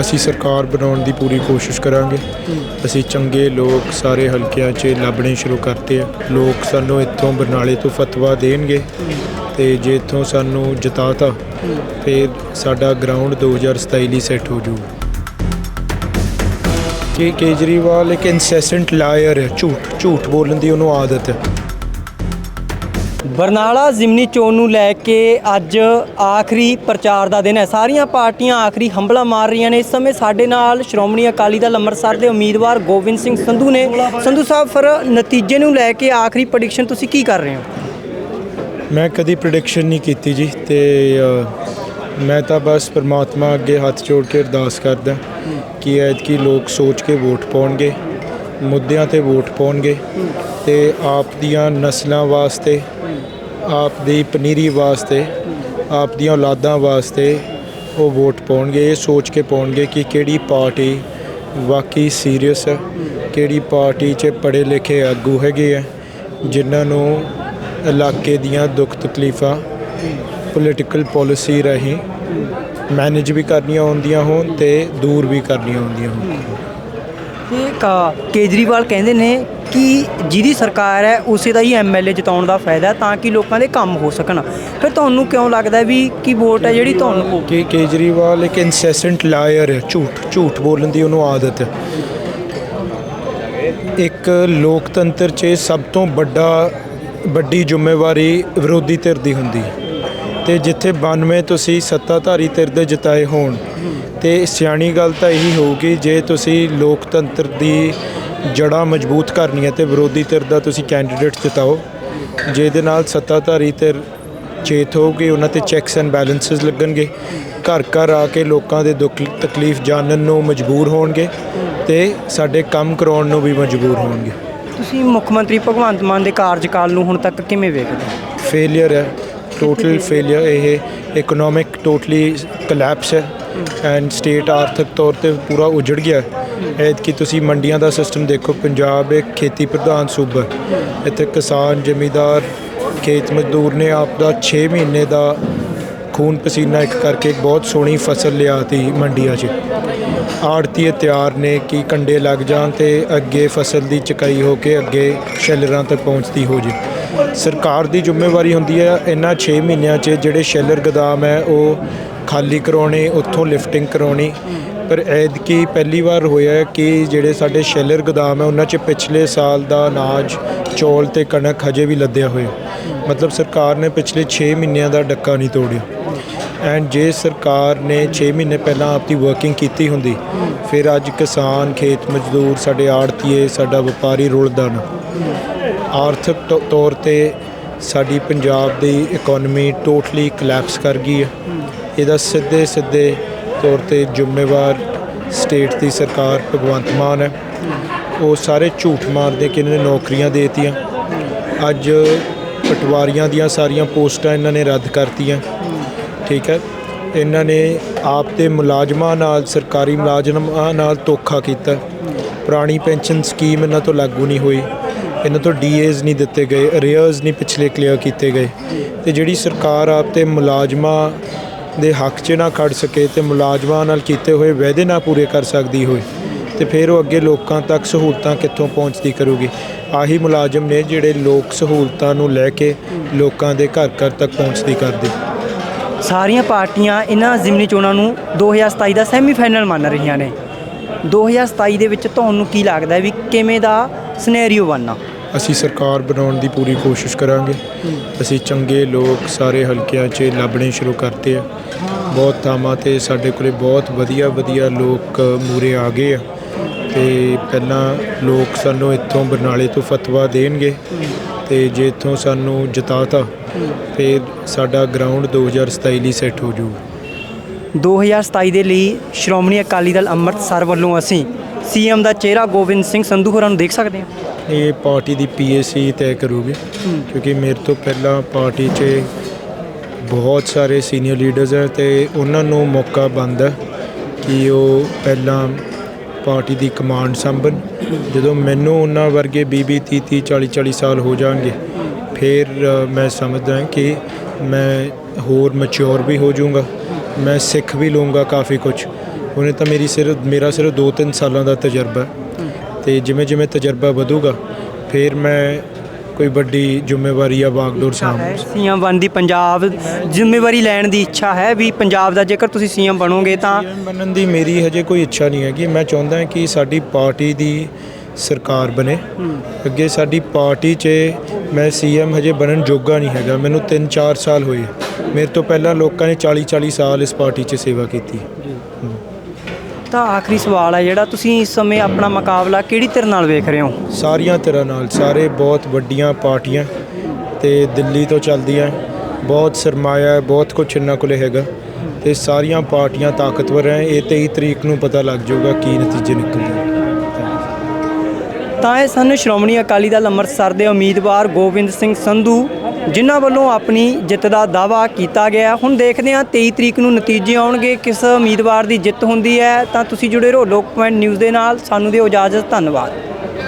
ਅਸੀਂ ਸਰਕਾਰ ਬਣਾਉਣ ਦੀ ਪੂਰੀ ਕੋਸ਼ਿਸ਼ ਕਰਾਂਗੇ। ਅਸੀਂ ਚੰਗੇ ਲੋਕ ਸਾਰੇ ਹਲਕਿਆਂ 'ਚ ਲੱਭਣੇ ਸ਼ੁਰੂ ਕਰਤੇ ਆ। ਲੋਕ ਸਾਨੂੰ ਇੱਥੋਂ ਬਰਨਾਲੇ ਤੋਂ ਫਤਵਾ ਦੇਣਗੇ ਤੇ ਜੇ ਇੱਥੋਂ ਸਾਨੂੰ ਜਿਤਾਤਾ ਫਿਰ ਸਾਡਾ ਗਰਾਊਂਡ 2027 ਲਈ ਸੈੱਟ ਹੋ ਜਾਊਗਾ ਕਿ ਕੇਜਰੀਵਾਲ ਇੱਕ ਇਨਸੈਸੈਂਟ ਲਾਇਰ ਹੈ ਝੂਠ ਝੂਠ ਬੋਲਣ ਦੀ ਉਹਨੂੰ ਆਦਤ ਹੈ ਬਰਨਾਲਾ ਜ਼ਿਮਨੀ ਚੋਣ ਨੂੰ ਲੈ ਕੇ ਅੱਜ ਆਖਰੀ ਪ੍ਰਚਾਰ ਦਾ ਦਿਨ ਹੈ। ਸਾਰੀਆਂ ਪਾਰਟੀਆਂ ਆਖਰੀ ਹੰਬਲਾ ਮਾਰ ਰਹੀਆਂ ਨੇ। ਇਸ ਸਮੇਂ ਸਾਡੇ ਨਾਲ ਸ਼੍ਰੋਮਣੀ ਅਕਾਲੀ ਦਲ ਅੰਮ੍ਰਿਤਸਰ ਦੇ ਉਮੀਦਵਾਰ ਗੋਬਿੰਦ ਸਿੰਘ ਸੰਧੂ ਨੇ। ਸੰਧੂ ਸਾਹਿਬ, ਫਿਰ ਨਤੀਜੇ ਨੂੰ ਲੈ ਕੇ ਆਖਰੀ ਪ੍ਰੈਡਿਕਸ਼ਨ ਤੁਸੀਂ ਕੀ ਕਰ ਰਹੇ ਹੋ? ਮੈਂ ਕਦੀ ਪ੍ਰੈਡਿਕਸ਼ਨ ਨਹੀਂ ਕੀਤੀ ਜੀ ਤੇ ਮੈਂ ਤਾਂ ਬਸ ਪ੍ਰਮਾਤਮਾ ਅੱਗੇ ਹੱਥ ਜੋੜ ਕੇ ਅਰਦਾਸ ਕਰਦਾ ਕਿ ਐਤਕੀ ਲੋਕ ਸੋਚ ਕੇ ਵੋਟ ਪਾਉਣਗੇ, ਮੁੱਦਿਆਂ ਤੇ ਵੋਟ ਪਾਉਣਗੇ ਤੇ ਆਪ ਦੀਆਂ ਨਸਲਾਂ ਵਾਸਤੇ ਆਪ ਦੀ ਪਨੀਰੀ ਵਾਸਤੇ, ਆਪ ਦੀਆਂ ਔਲਾਦਾਂ ਵਾਸਤੇ ਉਹ ਵੋਟ ਪਾਉਣਗੇ, ਇਹ ਸੋਚ ਕੇ ਪਾਉਣਗੇ ਕਿ ਕਿਹੜੀ ਪਾਰਟੀ ਵਾਕਈ ਸੀਰੀਅਸ ਹੈ, ਕਿਹੜੀ ਪਾਰਟੀ 'ਚ ਪੜ੍ਹੇ ਲਿਖੇ ਆਗੂ ਹੈਗੇ ਆ, ਜਿਨ੍ਹਾਂ ਨੂੰ ਇਲਾਕੇ ਦੀਆਂ ਦੁੱਖ ਤਕਲੀਫਾਂ ਪੋਲੀਟੀਕਲ ਪਾਲਿਸੀ ਰਾਹੀਂ ਮੈਨੇਜ ਵੀ ਕਰਨੀਆਂ ਹੁੰਦੀਆਂ ਹੋਣ ਤੇ ਦੂਰ ਵੀ ਕਰਨੀਆਂ ਹੁੰਦੀਆਂ ਹੋਣ। ਤੇ ਕਾ- ਕੇਜਰੀਵਾਲ ਕਹਿੰਦੇ ਨੇ ਕਿ ਜਿਹਦੀ ਸਰਕਾਰ ਹੈ, ਉਸੇ ਦਾ ਹੀ ਐਮਐਲਏ ਜਿਤਾਉਣ ਦਾ ਫਾਇਦਾ ਹੈ ਤਾਂ ਕਿ ਲੋਕਾਂ ਦੇ ਕੰਮ ਹੋ ਸਕਣ। ਫਿਰ ਤੁਹਾਨੂੰ ਕਿਉਂ ਲੱਗਦਾ ਵੀ ਕਿ ਵੋਟ ਹੈ ਜਿਹੜੀ ਤੁਹਾਨੂੰ ਪਊ ਕਿ ਕੇਜਰੀਵਾਲ ਇੱਕ ਇਨਸੈਸੈਂਟ ਲਾਇਰ ਹੈ, ਝੂਠ ਝੂਠ ਬੋਲਣ ਦੀ ਉਹਨੂੰ ਆਦਤ ਹੈ। ਇੱਕ ਲੋਕਤੰਤਰ 'ਚ ਸਭ ਤੋਂ ਵੱਡਾ, ਵੱਡੀ ਜ਼ਿੰਮੇਵਾਰੀ ਵਿਰੋਧੀ ਧਿਰ ਦੀ ਹੁੰਦੀ ਹੈ। ਤੇ ਜਿੱਥੇ 92 ਤੁਸੀਂ ਸੱਤਾਧਾਰੀ ਧਿਰ ਦੇ ਜਿਤਾਏ ਹੋਣ। ਤੇ ਸਿਆਣੀ ਗੱਲ ਤਾਂ ਇਹੀ ਹੋਊਗੀ ਜੇ ਤੁਸੀਂ ਲੋਕਤੰਤਰ ਦੀ ਜੜ੍ਹਾਂ ਮਜ਼ਬੂਤ ਕਰਨੀਆਂ ਤੇ ਵਿਰੋਧੀ ਧਿਰ ਦਾ ਤੁਸੀਂ ਕੈਂਡੀਡੇਟ ਜਿਤਾਓ ਜਿਹਦੇ ਨਾਲ ਸੱਤਾਧਾਰੀ ਧਿਰ ਚੇਤ ਹੋਊਗੀ ਉਹਨਾਂ ਤੇ ਚੈੱਕਸ ਐਂਡ ਬੈਲੈਂਸਸ ਲੱਗਣਗੇ ਘਰ ਘਰ ਆ ਕੇ ਲੋਕਾਂ ਦੇ ਦੁੱਖ ਤਕਲੀਫ ਜਾਣਨ ਨੂੰ ਮਜਬੂਰ ਹੋਣਗੇ ਤੇ ਸਾਡੇ ਕੰਮ ਕਰਾਉਣ ਨੂੰ ਵੀ ਮਜਬੂਰ ਹੋਣਗੇ। ਤੁਸੀਂ ਮੁੱਖ ਮੰਤਰੀ ਭਗਵੰਤ ਮਾਨ ਦੇ ਕਾਰਜਕਾਲ ਨੂੰ ਹੁਣ ਤੱਕ ਕਿਵੇਂ ਵੇਖਦੇ ਹੋ? ਫੇਲਿਅਰ ਹੈ। ਟੋਟਲ ਫੇਲਿਅਰ ਇਹ ਇਕਨੋਮਿਕ ਟੋਟਲੀ ਕਲੈਪਸ ਹੈ ਐਂਡ ਸਟੇਟ ਆਰਥਿਕ ਤੌਰ ਤੇ ਪੂਰਾ ਉਜੜ ਗਿਆ ਹੈ। ਕਿ ਤੁਸੀਂ ਮੰਡੀਆਂ ਦਾ ਸਿਸਟਮ ਦੇਖੋ, ਪੰਜਾਬ ਇੱਕ ਖੇਤੀ ਪ੍ਰਧਾਨ ਸੂਬਾ ਇੱਥੇ ਕਿਸਾਨ, ਜ਼ਮੀਦਾਰ, ਖੇਤ ਮਜ਼ਦੂਰ ਨੇ ਆਪ ਦਾ 6 ਮਹੀਨੇ ਦਾ ਖੂਨ ਪਸੀਨਾ ਇੱਕ ਕਰਕੇ ਬਹੁਤ ਸੋਹਣੀ ਫਸਲ ਲਿਆਤੀ ਮੰਡੀਆਂ 'ਚ। ਆੜਤੀ ਤਿਆਰ ਨੇ ਕਿ ਕੰਡੇ ਲੱਗ ਜਾਣ ਤੇ ਅੱਗੇ ਫਸਲ ਦੀ ਚਕਾਈ ਹੋ ਕੇ ਅੱਗੇ ਸ਼ੈਲਰਾਂ ਤੱਕ ਪਹੁੰਚਦੀ ਹੋ ਜੇ। ਸਰਕਾਰ ਦੀ ਜ਼ਿੰਮੇਵਾਰੀ ਹੁੰਦੀ ਹੈ ਇਹਨਾਂ 6 ਮਹੀਨਿਆਂ 'ਚ ਜਿਹੜੇ ਸ਼ੈਲਰ ਗਦਾਮ ਹੈ, ਉਹ ਖਾਲੀ ਕਰਾਉਣੇ, ਉੱਥੋਂ ਲਿਫਟਿੰਗ ਕਰਾਉਣੀ। ਪਰ ਐਤਕੀ ਪਹਿਲੀ ਵਾਰ ਹੋਇਆ ਕਿ ਜਿਹੜੇ ਸਾਡੇ ਸ਼ੈਲਰ ਗਦਾਮ ਹੈ, ਉਹਨਾਂ 'ਚ ਪਿਛਲੇ ਸਾਲ ਦਾ ਅਨਾਜ, ਚੌਲ ਤੇ ਕਣਕ ਹਜੇ ਵੀ ਲੱਦਿਆ ਹੋਇਆ ਮਤਲਬ ਸਰਕਾਰ ਨੇ ਪਿਛਲੇ 6 ਮਹੀਨਿਆਂ ਦਾ ਡੱਕਾ ਨਹੀਂ ਤੋੜਿਆ। ਐਂਡ ਜੇ ਸਰਕਾਰ ਨੇ 6 ਮਹੀਨੇ ਪਹਿਲਾਂ ਆਪਣੀ ਵਰਕਿੰਗ ਕੀਤੀ ਹੁੰਦੀ, ਫਿਰ ਅੱਜ ਕਿਸਾਨ, ਖੇਤ ਮਜ਼ਦੂਰ, ਸਾਡੇ ਆੜਤੀਏ, ਸਾਡਾ ਵਪਾਰੀ ਰੁਲਦਾ ਨਾ। ਆਰਥਿਕ ਤੌਰ ਤੇ ਸਾਡੀ ਪੰਜਾਬ ਦੀ ਇਕਨੋਮੀ ਟੋਟਲੀ ਕਲੈਪਸ ਕਰ ਗਈ ਹੈ। ਇਹਦਾ ਸਿੱਧੇ ਸਿੱਧੇ ਤੌਰ ਤੇ ਜ਼ਿੰਮੇਵਾਰ ਸਟੇਟ ਦੀ ਸਰਕਾਰ ਭਗਵੰਤ ਮਾਨ ਹੈ। ਉਹ ਸਾਰੇ ਝੂਠ ਮਾਰਦੇ ਕਿ ਇਹਨਾਂ ਨੇ ਨੌਕਰੀਆਂ ਦੇਤੀਆਂ। ਅੱਜ ਪਟਵਾਰੀਆਂ ਦੀਆਂ ਸਾਰੀਆਂ ਪੋਸਟਾਂ ਇਹਨਾਂ ਨੇ ਰੱਦ ਕਰਤੀਆਂ। ਠੀਕ ਹੈ। ਇਹਨਾਂ ਨੇ ਆਪ ਦੇ ਮੁਲਾਜ਼ਮਾਂ ਨਾਲ, ਸਰਕਾਰੀ ਮੁਲਾਜ਼ਮਾਂ ਨਾਲ ਧੋਖਾ ਕੀਤਾ। ਪੁਰਾਣੀ ਪੈਨਸ਼ਨ ਸਕੀਮ ਇਹਨਾਂ ਤੋਂ ਲਾਗੂ ਨਹੀਂ ਹੋਈ। ਇਹਨਾਂ ਤੋਂ ਡੀਏਜ਼ ਨਹੀਂ ਦਿੱਤੇ ਗਏ ਅਰੀਅਰਸ ਨਹੀਂ ਪਿਛਲੇ ਕਲੀਅਰ ਕੀਤੇ ਗਏ। ਤੇ ਜਿਹੜੀ ਸਰਕਾਰ ਆਪ ਤੇ ਮੁਲਾਜ਼ਮਾਂ ਦੇ ਹੱਕ 'ਚ ਨਾ ਖੜ ਸਕੇ ਤੇ ਮੁਲਾਜ਼ਮਾਂ ਨਾਲ ਕੀਤੇ ਹੋਏ ਵਾਅਦੇ ਨਾ ਪੂਰੇ ਕਰ ਸਕਦੀ ਹੋਏ ਤੇ ਫਿਰ ਉਹ ਅੱਗੇ ਲੋਕਾਂ ਤੱਕ ਸਹੂਲਤਾਂ ਕਿੱਥੋਂ ਪਹੁੰਚਦੀ ਕਰੂਗੀ? ਆਹੀ ਮੁਲਾਜ਼ਮ ਨੇ ਜਿਹੜੇ ਲੋਕ ਸਹੂਲਤਾਂ ਨੂੰ ਲੈ ਕੇ ਲੋਕਾਂ ਦੇ ਘਰ ਘਰ ਤੱਕ ਪਹੁੰਚਦੀ ਕਰਦੇ। ਸਾਰੀਆਂ ਪਾਰਟੀਆਂ ਇਹਨਾਂ ਜ਼ਿਮਨੀ ਚੋਣਾਂ ਨੂੰ 2027 ਦਾ ਸੈਮੀਫਾਈਨਲ ਮੰਨ ਰਹੀਆਂ ਨੇ। 2027 ਦੇ ਵਿੱਚ ਤੁਹਾਨੂੰ ਕੀ ਲੱਗਦਾ ਵੀ ਕਿਵੇਂ ਦਾ ਸਿਨੈਰੀਓ ਬਣਨਾ? ਅਸੀਂ ਸਰਕਾਰ ਬਣਾਉਣ ਦੀ ਪੂਰੀ ਕੋਸ਼ਿਸ਼ ਕਰਾਂਗੇ। ਅਸੀਂ ਚੰਗੇ ਲੋਕ, ਸਾਰੇ ਹਲਕਿਆਂ 'ਚ ਲੱਭਣੇ ਸ਼ੁਰੂ ਕਰਤੇ ਆ। ਬਹੁਤ ਥਾਵਾਂ ਤੇ ਸਾਡੇ ਕੋਲੇ ਬਹੁਤ ਵਧੀਆ ਵਧੀਆ ਲੋਕ ਮੂਰੇ ਆ ਗਏ ਆ। ਤੇ ਪਹਿਲਾਂ ਲੋਕ ਸਾਨੂੰ ਇੱਥੋਂ ਬਰਨਾਲੇ ਤੋਂ ਫਤਵਾ ਦੇਣਗੇ। ਤੇ ਜੇ ਇੱਥੋਂ ਸਾਨੂੰ ਜਿਤਾਤਾ, ਫਿਰ ਸਾਡਾ ਗਰਾਊਂਡ 2027 ਲਈ ਸੈੱਟ ਹੋ ਜਾਊਗਾ 2027 ਦੇ ਲਈ ਸ਼੍ਰੋਮਣੀ ਅਕਾਲੀ ਦਲ ਅੰਮ੍ਰਿਤਸਰ ਵੱਲੋਂ ਅਸੀਂ ਸੀਐਮ ਦਾ ਚਿਹਰਾ ਗੋਬਿੰਦ ਸਿੰਘ ਸੰਧੂ ਹੋਰਾਂ ਨੂੰ ਦੇਖ ਸਕਦੇ ਹਾਂ? ਇਹ ਪਾਰਟੀ ਦੀ ਪੀਏਸੀ ਤੈਅ ਕਰੂਗੀ ਕਿਉਂਕਿ ਮੇਰੇ ਤੋਂ ਪਹਿਲਾਂ ਪਾਰਟੀ 'ਚ ਬਹੁਤ ਸਾਰੇ ਸੀਨੀਅਰ ਲੀਡਰਸ ਹੈ ਤੇ ਉਹਨਾਂ ਨੂੰ ਮੌਕਾ ਬਣਦਾ ਕਿ ਉਹ ਪਹਿਲਾਂ ਪਾਰਟੀ ਦੀ ਕਮਾਂਡ ਸੰਭਨ ਜਦੋਂ ਮੈਨੂੰ ਉਹਨਾਂ ਵਰਗੇ 20 30 30 40 40 ਸਾਲ ਹੋ ਜਾਣਗੇ ਫਿਰ ਮੈਂ ਸਮਝਦਾ ਕਿ ਮੈਂ ਹੋਰ ਮੈਚੁਰ ਵੀ ਹੋ ਜਾਊਂਗਾ ਮੈਂ ਸਿੱਖ ਵੀ ਲਊਂਗਾ ਕਾਫੀ ਕੁਝ ਉਹਨੇ ਤਾਂ ਮੇਰੀ ਸਿਰਫ ਮੇਰਾ ਸਿਰਫ 2-3 ਸਾਲਾਂ ਦਾ ਤਜਰਬਾ ਹੈ। ਤੇ ਜਿਵੇਂ ਜਿਵੇਂ ਤਜਰਬਾ ਵਧੂਗਾ ਫਿਰ ਮੈਂ ਕੋਈ ਵੱਡੀ ਜ਼ਿੰਮੇਵਾਰੀ ਜਾਂ ਬਾਗਡੋਰ ਸਾਂਭ ਸੀਐਮ ਬਣ ਦੀ ਪੰਜਾਬ ਜ਼ਿੰਮੇਵਾਰੀ ਲੈਣ ਦੀ ਇੱਛਾ ਹੈ ਵੀ ਪੰਜਾਬ ਦਾ ਜੇਕਰ ਤੁਸੀਂ ਸੀਐਮ ਬਣੋਗੇ ਤਾਂ ਬਣਨ ਦੀ ਮੇਰੀ ਹਜੇ ਕੋਈ ਇੱਛਾ ਨਹੀਂ ਹੈਗੀ। ਮੈਂ ਚਾਹੁੰਦਾ ਹਾਂ ਕਿ ਸਾਡੀ ਪਾਰਟੀ ਦੀ ਸਰਕਾਰ ਬਣੇ। ਅੱਗੇ ਸਾਡੀ ਪਾਰਟੀ 'ਚ ਮੈਂ ਸੀਐਮ ਹਜੇ ਬਣਨ ਜੋਗਾ ਨਹੀਂ ਹੈਗਾ। ਮੈਨੂੰ 3-4 ਸਾਲ ਹੋਏ। ਮੇਰੇ ਤੋਂ ਪਹਿਲਾਂ ਲੋਕਾਂ ਨੇ 40-40 ਸਾਲ ਇਸ ਪਾਰਟੀ 'ਚ ਸੇਵਾ ਕੀਤੀ। ਤਾਂ ਆਖਰੀ ਸਵਾਲ ਹੈ ਜਿਹੜਾ ਤੁਸੀਂ ਇਸ ਸਮੇਂ ਆਪਣਾ ਮੁਕਾਬਲਾ ਕਿਹੜੀ ਧਿਰ ਨਾਲ ਵੇਖ ਰਹੇ ਹੋ? ਸਾਰੀਆਂ ਤਰ੍ਹਾਂ ਨਾਲ ਸਾਰੇ ਬਹੁਤ ਵੱਡੀਆਂ ਪਾਰਟੀਆਂ ਤੇ ਦਿੱਲੀ ਤੋਂ ਚੱਲਦੀਆਂ ਬਹੁਤ ਸਰਮਾਇਆ ਹੈ ਬਹੁਤ ਕੁਝ ਇਹਨਾਂ ਕੋਲੇ ਹੈਗਾ ਤੇ ਸਾਰੀਆਂ ਪਾਰਟੀਆਂ ਤਾਕਤਵਰ ਹੈ ਇਹ 23 ਤਰੀਕ ਨੂੰ ਪਤਾ ਲੱਗ ਜਾਊਗਾ ਕੀ ਨਤੀਜੇ ਨਿਕਲਦੇ ਤਾਂ ਇਹ ਸਨ ਸ਼੍ਰੋਮਣੀ ਅਕਾਲੀ ਦਲ ਅੰਮ੍ਰਿਤਸਰ ਦੇ ਉਮੀਦਵਾਰ ਗੋਬਿੰਦ ਸਿੰਘ ਸੰਧੂ। ਜਿਨ੍ਹਾਂ ਵੱਲੋਂ ਆਪਣੀ ਜਿੱਤ ਦਾ ਦਾਅਵਾ ਕੀਤਾ ਗਿਆ ਹੁਣ ਦੇਖਦੇ ਹਾਂ 23 ਤਰੀਕ ਨੂੰ ਨਤੀਜੇ ਆਉਣਗੇ, ਕਿਸ ਉਮੀਦਵਾਰ ਦੀ ਜਿੱਤ ਹੁੰਦੀ ਹੈ। ਤਾਂ ਤੁਸੀਂ ਜੁੜੇ ਰਹੋ ਲੋਕ ਪੁਆਇੰਟ ਨਿਊਜ਼ ਦੇ ਨਾਲ। ਸਾਨੂੰ ਦਿਓ ਇਜਾਜ਼ਤ, ਧੰਨਵਾਦ।